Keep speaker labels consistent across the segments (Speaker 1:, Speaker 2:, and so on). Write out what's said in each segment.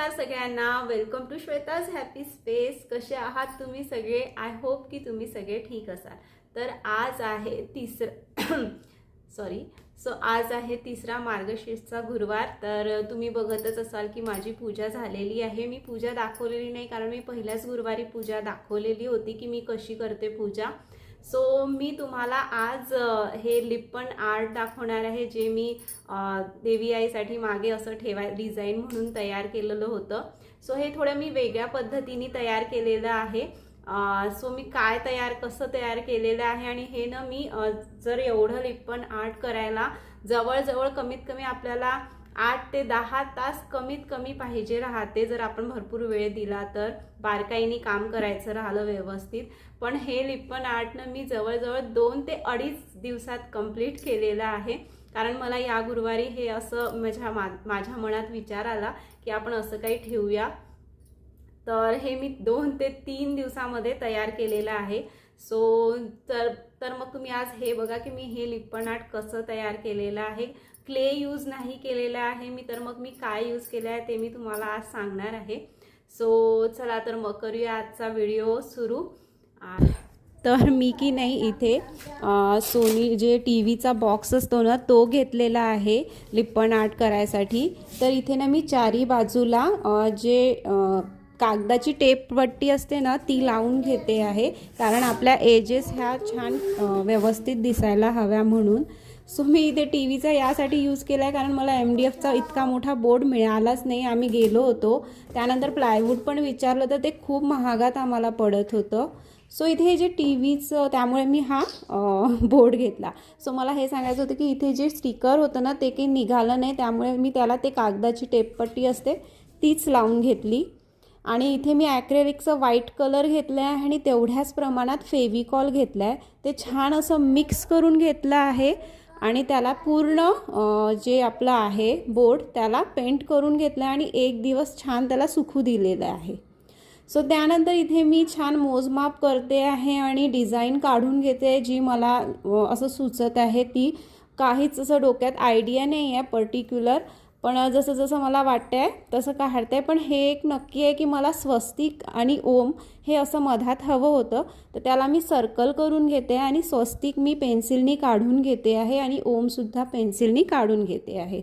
Speaker 1: नमस्कार सगळ्यांना. Welcome to Shweta's happy space कसे आहात तुम्ही सगळे? आय होप की तुम्ही सगळे ठीक असाल. तर आज आहे तिसरं सॉरी सो आज आहे तिसरा मार्गशीर्षचा गुरुवार. तर तुम्ही बघतच असाल की माझी पूजा झालेली आहे. मी पूजा दाखवलेली नाही कारण मी पहिल्याच गुरुवारी पूजा दाखवलेली होती की मी कशी करते पूजा. सो मी तुम्हाला आज हे लिप्पन आर्ट दाखवणार आहे जे मी देवी आईसाठी मागे असं ठेवाय डिझाईन म्हणून तयार केलेलं होतं. सो हे थोडं मी वेगळ्या पद्धतीने तयार केलेलं आहे. सो मी काय तयार कसं तयार केलेलं आहे आणि हे ना मी जर एवढं लिप्पन आर्ट करायला जवळजवळ कमीत कमी आपल्याला आठ ते दहा तास कमीत कमी पाहिजे राहते. जर आपण भरपूर वेळ दिला तर बारकाईने काम करायचं राहिलं व्यवस्थित. पण हे लिप्पन आर्टनं मी जवळजवळ दोन ते अडीच दिवसात कंप्लीट केलेलं आहे. कारण मला या गुरुवारी हे असं माझ्या मा माझ्या मनात विचार आला की आपण असं काही ठेवूया. तर हे मी दोन ते तीन दिवसामध्ये तयार केलेलं आहे. सो तर तर मग तुम्ही आज हे बघा की मी हे लिप्पन आर्ट कसं तयार केलेलं आहे. क्ले यूज नाही केलेलं आहे मी तर मग मी काय यूज केलं आहे ते मी तुम्हाला आज सांगणार आहे. सो चला तर मग करूया आजचा व्हिडिओ सुरू. तर मी की नाही इथे सोनी जे टी व्हीचा बॉक्स असतो ना तो घेतलेला आहे लिप्पन आर्ट करायसाठी. तर इथे ना मी चारी बाजूला जे आ, कागदाची टेप पट्टी असते ना ती लावून घेते आहे. कारण आपल्या एजेस ह्या छान व्यवस्थित दिसायला हव्या म्हणून. सो मी इथे टी व्हीचा यासाठी यूज केला आहे कारण मला एम डी एफचा इतका मोठा बोर्ड मिळालाच नाही. आम्ही गेलो होतो. त्यानंतर प्लायवूड पण विचारलं तर ते खूप महागात आम्हाला पडत होतं. सो इथे हे जे टी व्हीचं त्यामुळे मी हा बोर्ड घेतला. सो मला हे सांगायचं होतं की इथे जे स्टिकर होतं ना ते काही निघालं नाही. त्यामुळे मी त्याला ते कागदाची टेपपट्टी असते तीच लावून घेतली. आणि इथे मी ॲक्रेलिकचं व्हाईट कलर घेतलं आहे आणि तेवढ्याच प्रमाणात फेविकॉल घेतला आहे ते छान असं मिक्स करून घेतलं आहे आणि त्याला पूर्ण जे आपलं आहे बोर्ड त्याला पेंट करून घेतलं आहे आणि एक दिवस छान त्याला सुकू दिलेलं आहे. सो त्यानंतर इथे मी छान मोजमाप करते आहे आणि डिझाईन काढून घेते जी मला असं सुचत आहे ती. काहीच असं डोक्यात आयडिया नाही आहे पर्टिक्युलर. पण जसं जसं मला वाटतं आहे तसं काढते पण हे एक नक्की आहे की मला स्वस्तिक आणि ओम हे असं मधात हवं होतं. तर त्याला मी सर्कल करून घेते आणि स्वस्तिक मी पेन्सिलनी काढून घेते आहे आणि ओमसुद्धा पेन्सिलनी काढून घेते आहे.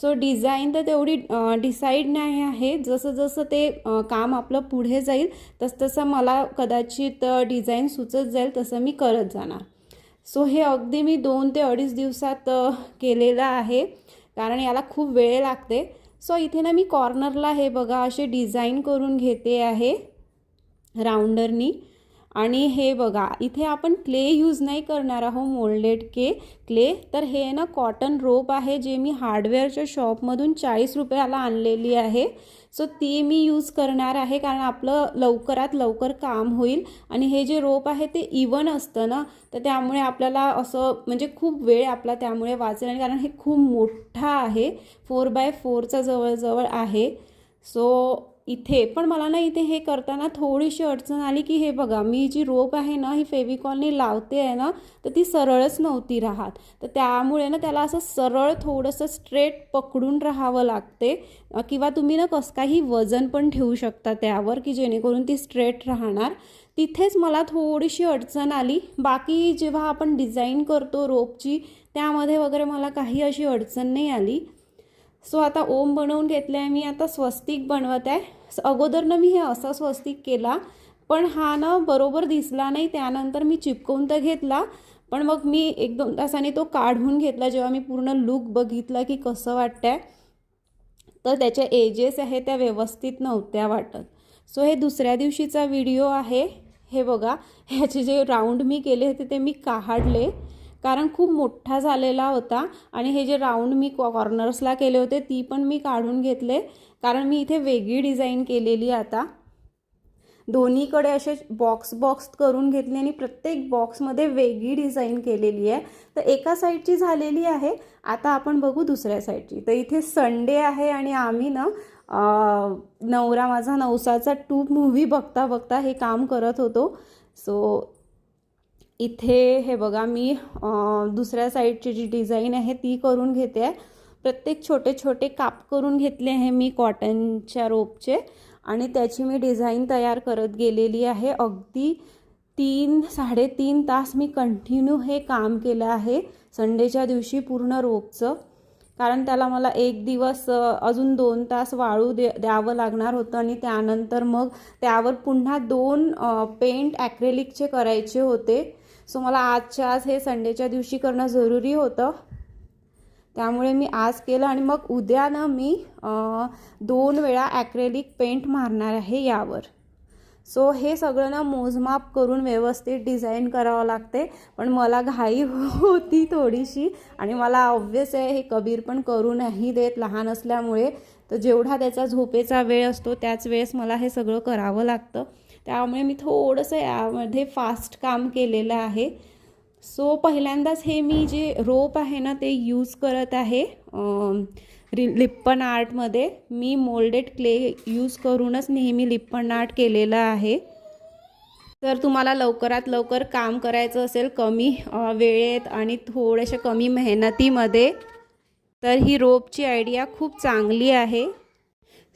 Speaker 1: सो डिझाईन तर तेवढी डिसाईड नाही आहे. जसं जसं ते काम आपलं पुढे जाईल तसतसं मला कदाचित डिझाईन सुचत जाईल तसं मी करत जाणार. सो हे अगदी मी दोन ते अडीच दिवसात केलेलं आहे. कारण याला खूप वेळ लागते. सो इथे ना मी कॉर्नरला हे बघा असे डिझाईन करून घेते आहे. राऊंडरनी आणि हे बघा इथे आपण क्ले यूज नाही करणार आहोत मोल्डेड के. क्ले तर हे ना कॉटन रोप आहे जे मी हार्डवेअरच्या शॉपमधून चाळीस रुपयाला आणलेली आहे. सो ती मी यूज करणार आहे कारण आपलं लवकरात लवकर काम होईल. आणि हे जे रोप आहे ते इवन असतं ना तर त्यामुळे आपल्याला असं म्हणजे खूप वेळ आपला त्यामुळे वाचेल. आणि कारण हे खूप मोठा आहे फोर बाय फोरचा जवळजवळ आहे. सो इथे. पण मला ना इथे हे करताना थोडीशी अडचण आली की हे बघा मी जी रोप आहे ना ही फेविकॉलने लावते आहे ना तर ती सरळच नव्हती राहत. तर त्यामुळे ना त्याला असं सरळ थोडंसं स्ट्रेट पकडून राहावं लागते. किंवा तुम्ही ना कसं काही वजन पण ठेवू शकता त्यावर की जेणेकरून ती स्ट्रेट राहणार. तिथेच मला थोडीशी अडचण आली. बाकी जेव्हा आपण डिझाईन करतो रोपची त्यामध्ये वगैरे मला काही अशी अडचण नाही आली. सो आता ओम बनवून घेतलं आहे मी आता स्वस्तिक बनवत आहे अगोदरनं मी हे असा स्वस्तिक केला पण हा ना बरोबर दिसला नाही. त्यानंतर मी चिपकवून तर घेतला पण मग मी एक दोन तासाने तो काढून घेतला. जेव्हा मी पूर्ण लुक बघितला की कसं वाटतंय तर त्याच्या एजेस आहे त्या व्यवस्थित नव्हत्या वाटत. सो हे दुसऱ्या दिवशीचा व्हिडिओ आहे. हे बघा ह्याचे जे राऊंड मी केले होते ते मी काढले. कारण खूप मोठा झालेला होता आणि हे जे राऊंड मी कॉ कॉर्नर्सला केले होते ती पण मी काढून घेतले. कारण मी इथे वेगळी डिझाईन केलेली आता. दोन्हीकडे असे बॉक्स बॉक्स करून घेतले आणि प्रत्येक बॉक्समध्ये वेगळी डिझाईन केलेली आहे. तर एका साईडची झालेली आहे. आता आपण बघू दुसऱ्या साईडची तर इथे संडे आहे आणि आम्ही ना नवरा माझा नवसाचा टू मूव्ही बघता बघता हे काम करत होतो. सो इथे हे बघा मी दुसऱ्या साईडची जी डिझाईन आहे ती करून घेते आहे. प्रत्येक छोटे छोटे काप करून घेतले आहे मी कॉटनच्या रोपचे आणि त्याची मी डिझाईन तयार करत गेलेली आहे. अगदी तीन साडेतीन तास मी कंटिन्यू हे काम केलं आहे संडेच्या दिवशी पूर्ण रोपचं. कारण त्याला मला एक दिवस अजून दोन तास वाळू दे द्यावं लागणार होतं आणि त्यानंतर मग त्यावर पुन्हा दोन पेंट ॲक्रेलिकचे करायचे होते. सो मला आजच्या आज हे संडेच्या दिवशी करणं जरुरी होतं. त्यामुळे मी आज केलं आणि मग उद्या ना मी दोन वेळा ॲक्रेलिक पेंट मारणार आहे यावर. सो हे सगळं ना मोजमाप करून व्यवस्थित डिझाईन करावं लागते. पण मला घाई होती थोडीशी आणि मला ऑब्व्हियस आहे हे कबीर पण करू नाही देत लहान असल्यामुळे. तर जेवढा त्याचा झोपेचा वेळ असतो त्याच वेळेस मला हे सगळं करावं लागतं. त्यामुळे मी थोडंसं यामध्ये फास्ट काम केलेलं आहे. सो पहिल्यांदाच हे मी जे रोप आहे ना ते यूज करत आहे रि लिप्पन आर्टमध्ये मी मोल्डेड क्ले यूज करूनच नेहमी लिप्पन आर्ट केलेलं आहे. तर तुम्हाला लवकरात लवकर काम करायचं असेल कमी वेळेत आणि थोड्याशा कमी मेहनतीमध्ये तर ही रोपची आयडिया खूप चांगली आहे.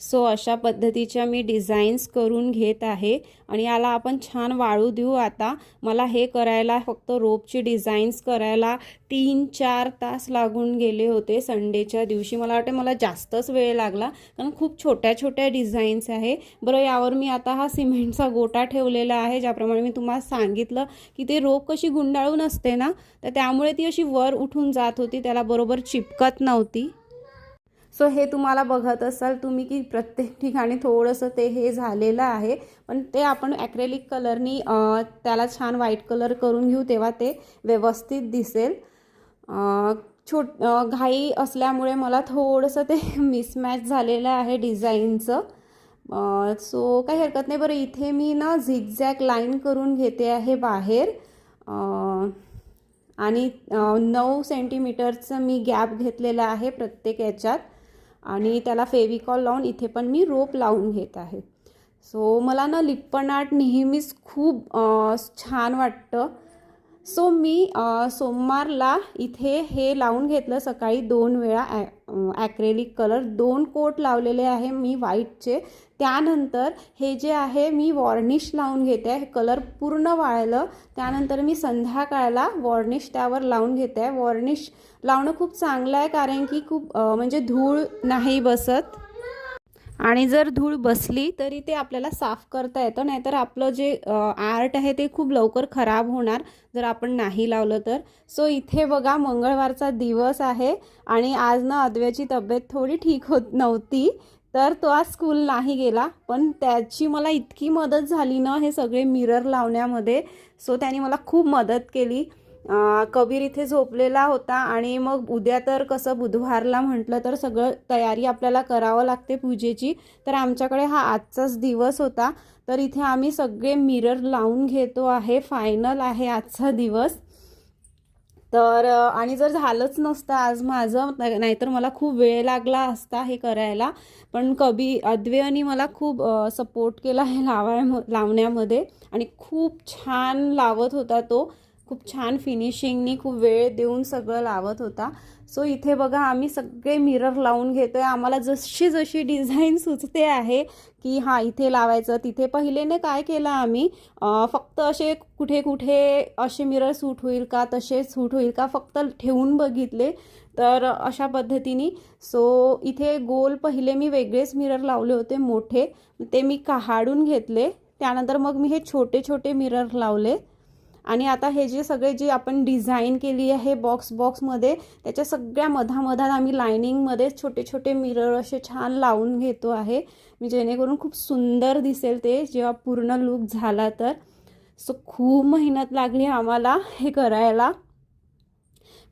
Speaker 1: सो अशा पद्धतीच्या मी डिझाईन्स करून घेत आहे आणि याला आपण छान वाळू देऊ आता. मला हे करायला फक्त रोपची डिझाईन्स करायला तीन चार तास लागून गेले होते संडेच्या दिवशी. मला वाटते मला जास्तच वेळ लागला कारण खूप छोट्या छोट्या डिझाईन्स आहे. बरं यावर मी आता हा सिमेंटचा गोटा ठेवलेला आहे ज्याप्रमाणे मी तुम्हाला सांगितलं की ते रोप कशी गुंडाळून असते ना तर त्यामुळे ती अशी वर उठून जात होती त्याला बरोबर चिपकत नव्हती. सो हे तुम्हाला बघत असाल तुम्ही की प्रत्येक ठिकाणी थोडंसं ते हे झालेलं आहे. पण ते आपण ॲक्रेलिक कलरनी त्याला छान व्हाईट कलर करून घेऊ तेव्हा ते व्यवस्थित दिसेल. छोट घाई असल्यामुळे मला थोडंसं ते मिसमॅच झालेलं आहे डिझाईनचं सो काही हरकत नाही. बरं इथे मी ना झिगझॅग लाईन करून घेते आहे बाहेर. आणि नऊ सेंटीमीटरचं मी गॅप घेतलेला आहे प्रत्येक याच्यात. आणि त्याला फेविकॉल लावून इथे पण मी रोप लावून घेत आहे. सो मला ना लिप्पन आर्ट नेहमीच खूप छान वाटतं. सो मी सोमवारला इथे हे लावून घेतलं सकाळी दोन वेळा ॲ ॲक्रेलिक कलर दोन कोट लावलेले आहे मी व्हाईटचे त्यानंतर हे जे आहे मी वॉर्निश लावून घेते. आहे कलर पूर्ण वाळलं. त्यानंतर मी संध्याकाळला वॉर्निश त्यावर लावून घेते. आहे वॉर्निश लावणं खूप चांगलं आहे कारण की खूप म्हणजे धूळ नाही बसत. आणि जर धूळ बसली तरी ते आपल्याला साफ करता येतं. नाहीतर आपलं जे आर्ट आहे ते खूप लवकर खराब होणार जर आपण नाही लावलं तर. सो इथे बघा मंगळवारचा दिवस आहे आणि आज ना अद्व्याची तब्येत थोडी ठीक होत नव्हती. तर तो आज स्कूल नाही गेला पण त्याची मला इतकी मदत झाली ना हे सगळे मिरर लावण्यामध्ये. सो त्याने मला खूप मदत केली. कबीर इथे झोपलेला होता आणि मग उद्या तर कसं बुधवारला म्हटलं तर सगळं तयारी आपल्याला करावं लागते पूजेची. तर आमच्याकडे हा आजचाच दिवस होता. तर इथे आम्ही सगळे मिरर लावून घेतो आहे. फायनल आहे आजचा दिवस. तर आणि जर झालंच नसतं आज माझं नाहीतर मला खूप वेळ लागला असता हे करायला. पण कबी अद्वैयानी मला खूप सपोर्ट केला हे लावाय लावण्यामध्ये. आणि खूप छान लावत होता तो. खूप छान फिनिशिंगनी खूप वेळ देऊन सगळं लावत होता. सो इथे बघा आम्ही सगळे मिरर लावून घेतोय. आम्हाला जशी जशी डिझाईन सुचते आहे की हां इथे लावायचं. तिथे पहिलेने काय केलं आम्ही फक्त असे कुठे कुठे असे मिरर सूट होईल का तसे सूट होईल का फक्त ठेवून बघितले. तर अशा पद्धतीने सो इथे गोल पहिले मी वेगळेच मिरर लावले होते मोठे. ते मी काढून घेतले. त्यानंतर मग मी हे छोटे छोटे मिरर लावले. आणि आता हे जे सगळे जे आपण डिझाईन केली आहे बॉक्स बॉक्समध्ये त्याच्या सगळ्या मधामधात आम्ही लायनिंगमध्ये छोटे छोटे मिरर असे छान लावून घेतो आहे. मी जेणेकरून खूप सुंदर दिसेल ते जेव्हा पूर्ण लूक झाला तर. सो खूप मेहनत लागली आम्हाला हे करायला.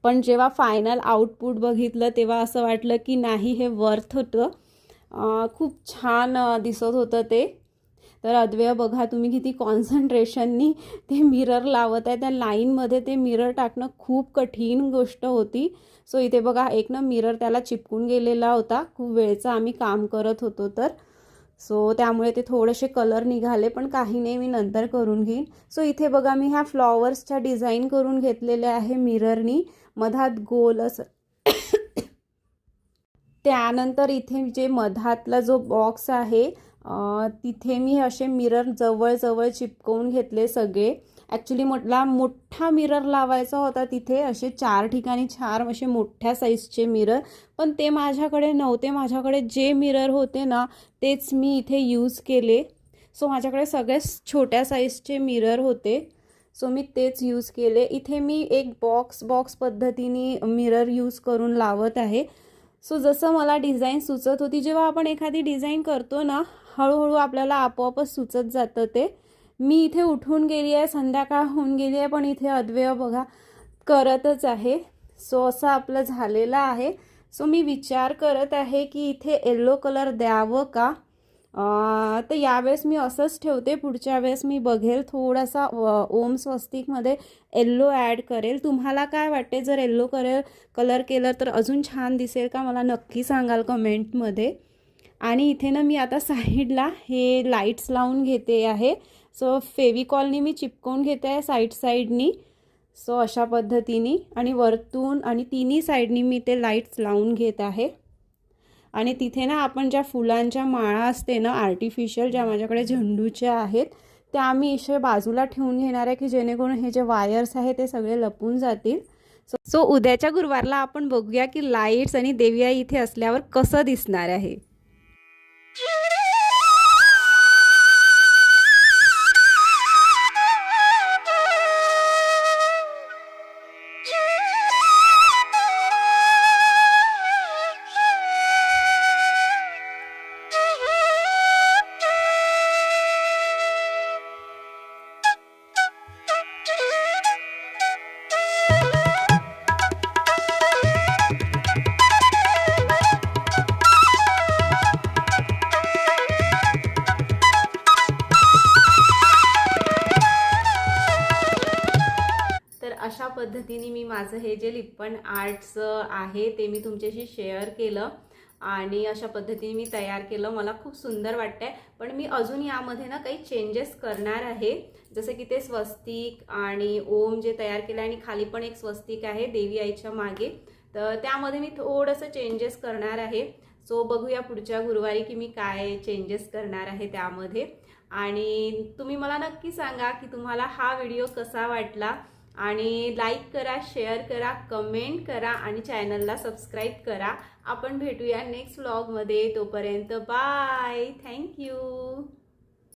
Speaker 1: पण जेव्हा फायनल आउटपुट बघितलं तेव्हा असं वाटलं की नाही हे वर्थ होतं. खूप छान दिसत होतं ते. तर अद्वय बघा तुम्ही किती कॉन्सन्ट्रेशननी ते मिरर लावत आहे. त्या लाईनमध्ये ते मिरर टाकणं खूप कठीण गोष्ट होती. सो इथे बघा एक ना मिरर त्याला चिपकून गेलेला होता. खूप वेळचा आम्ही काम करत होतो तर. सो त्यामुळे ते थोडेसे कलर निघाले पण काही नाही मी नंतर करून घेईन. सो इथे बघा मी ह्या फ्लॉवर्सच्या डिझाईन करून घेतलेल्या आहे मिररनी मधात गोल असं. त्यानंतर इथे जे मधातला जो बॉक्स आहे तिथे मी असे मिरर जवळजवळ चिपकवून घेतले सगळे. ॲक्च्युली म्हटला मोठा मिरर लावायचा होता तिथे. असे चार ठिकाणी चार असे मोठ्या साईजचे मिरर पण ते माझ्याकडे नव्हते. माझ्याकडे जे मिरर होते ना तेच मी इथे यूज केले. सो माझ्याकडे सगळेच छोट्या साईजचे मिरर होते. सो मी तेच यूज केले. इथे मी एक बॉक्स बॉक्स पद्धतीने मिरर यूज करून लावत आहे. सो जसं मला डिझाईन सुचत होती जेव्हा आपण एखादी डिझाईन करतो ना हळूहळू आपल्याला आपोआपच सुचत जातं ते. मी इथे उठून गेली आहे संध्याकाळ होऊन गेली आहे पण इथे अद्वय बघा करतच आहे. सो असं आपलं झालेलं आहे. सो मी विचार करत आहे की इथे येल्लो कलर द्यावं का? तर यावेळेस मी असंच ठेवते. पुढच्या वेळेस मी बघेल. थोडासा ओम स्वस्तिकमध्ये येल्लो ॲड करेल. तुम्हाला काय वाटते? जर येल्लो कलर कलर केलं तर अजून छान दिसेल का? मला नक्की सांगाल कमेंटमध्ये आणि इथे ना मी आता साईडला हे लाईट्स लावून घेते आहे. सो फेविकॉलनी मी चिपकवून घेते आहे साईड साईडनी सो अशा पद्धतीने. आणि वरतून आणि तिन्ही साईडनी मी ते लाईट्स लावून घेत आहे. आणि तिथे ना आपण ज्या फुलांच्या माळा असते ना आर्टिफिशियल ज्या माझ्याकडे झेंडूच्या आहेत त्या आम्ही इशे बाजूला ठेवून घेणार आहे की जेणेकरून हे जे वायर्स आहे ते सगळे लपून जातील. सो सो उद्याच्या गुरुवारला आपण बघूया की लाईट्स आणि देविया इथे असल्यावर कसं दिसणार आहे. पद्धतीने मी माझं हे जे लिप्पण आर्टचं आहे ते मी तुमच्याशी शेअर केलं आणि अशा पद्धतीने मी तयार केलं. मला खूप सुंदर वाटतंय. पण मी अजून यामध्ये ना काही चेंजेस करणार आहे. जसं की ते स्वस्तिक आणि ओम जे तयार केलं आणि खाली पण एक स्वस्तिक आहे देवी आईच्या मागे. तर त्यामध्ये मी थोडंसं चेंजेस करणार आहे. सो बघूया पुढच्या गुरुवारी की मी काय चेंजेस करणार आहे त्यामध्ये. आणि तुम्ही मला नक्की सांगा की तुम्हाला हा व्हिडिओ कसा वाटला? आणि लाईक करा शेअर करा कमेंट करा आणि चॅनलला सबस्क्राईब करा. आपण भेटूया नेक्स्ट व्लॉगमध्ये तोपर्यंत बाय थँक्यू